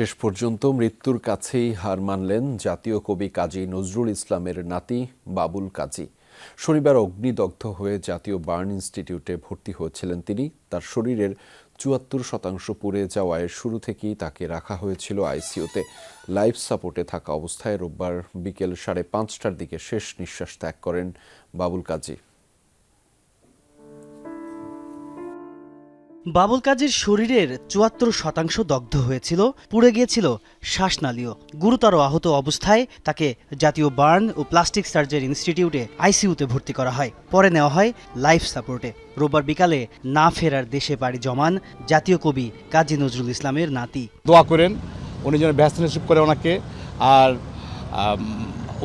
শেষ পর্যন্ত মৃত্যুর কাছেই হার মানলেন জাতীয় কবি কাজী নজরুল ইসলামের নাতি বাবুল কাজী। শনিবার অগ্নিদগ্ধ হয়ে জাতীয় বার্ন ইনস্টিটিউটে ভর্তি হয়েছিলেন তিনি। তার শরীরের চুয়াত্তর শতাংশ পুড়ে যাওয়ায় শুরু থেকেই তাকে রাখা হয়েছিল আইসিইউতে। লাইফ সাপোর্টে থাকা অবস্থায় রোববার বিকেল সাড়ে পাঁচটার দিকে শেষ নিঃশ্বাস ত্যাগ করেন বাবুল কাজী। বাবুল কাজীর শরীরের চুয়াত্তর শতাংশ দগ্ধ হয়েছিল, পুড়ে গিয়েছিল শ্বাসনালীও। গুরুতর আহত অবস্থায় তাকে জাতীয় বার্ন ও প্লাস্টিক সার্জারি ইনস্টিটিউটে আইসিইউতে ভর্তি করা হয়। পরে নেওয়া হয় লাইফ সাপোর্টে। রোববার বিকালে না ফেরার দেশে পাড়ি জমান জাতীয় কবি কাজী নজরুল ইসলামের নাতি। দোয়া করেন, উনি যেন ব্যস্ত করে ওনাকে। আর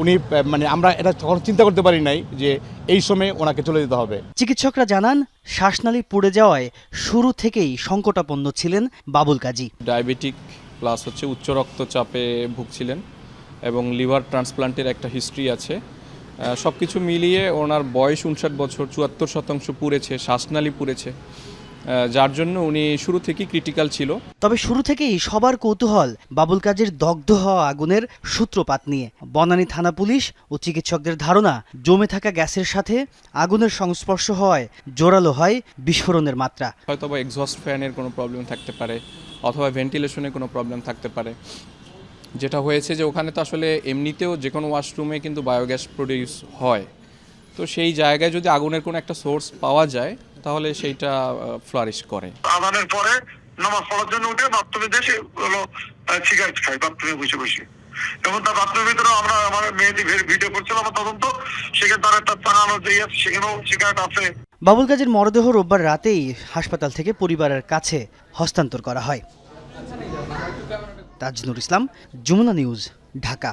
উনি মানে আমরা এটা তখন চিন্তা করতে পারি নাই যে এই সময় ওনাকে চলে যেতে হবে। চিকিৎসকরা জানান শ্বাসনালী পুড়ে যাওয়ায় শুরু থেকেই সংকটাপন্ন ছিলেন বাবুল কাজী। ডায়াবেটিক প্লাস হচ্ছে উচ্চ রক্তচাপে ভুগছিলেন এবং লিভার ট্রান্সপ্লান্টের একটা হিস্ট্রি আছে। সব কিছু মিলিয়ে ওনার বয়স উনষাট বছর চুয়াত্তর শতাংশ পুড়েছে শ্বাসনালী পুড়েছে। যার জন্য উনি শুরু থেকেই ক্রিটিক্যাল ছিল। তবে শুরু থেকেই সবার কৌতূহল বাবুল কাজের দগ্ধ হওয়া আগুনের সূত্রপাত নিয়ে। বনানী থানা পুলিশ ও চিকিৎসকদের ধারণা জমে থাকা গ্যাসের সাথে আগুনের সংস্পর্শ হওয়ায় জোরালো হয় বিস্ফোরণের মাত্রা। হয়তো বা এক্সস্ট ফ্যানের কোনো প্রবলেম থাকতে পারে অথবা ভেন্টিলেশনের কোনো প্রবলেম থাকতে পারে। যেটা হয়েছে যে ওখানে তো আসলে এমনিতেও যে কোনো ওয়াশরুমে কিন্তু বায়োগ্যাস প্রডিউস হয়। তো সেই জায়গায় যদি আগুনের কোনো একটা সোর্স পাওয়া যায় তাহলে সেইটা ফ্লারিশ করে। আদানের পরে নামাজ পড়ার জন্য উঠে বাথরুমে দেশে হলো সিগারেট খাই বাথরুমে বসে বসে। এবং তার বাথরুমের ভিতরে আমরা আমার মেয়েটি ভিডিও করছিলাম আমার তদন্ত সেখানে তার একটা টাঙানো যে আছে সেখানেও সিগারেট আছে। বাবুল কাজীর মরদেহ রোববার রাতেই হাসপাতাল থেকে পরিবারের কাছে হস্তান্তর করা হয়। তাজনুর ইসলাম যমুনা নিউজ ঢাকা।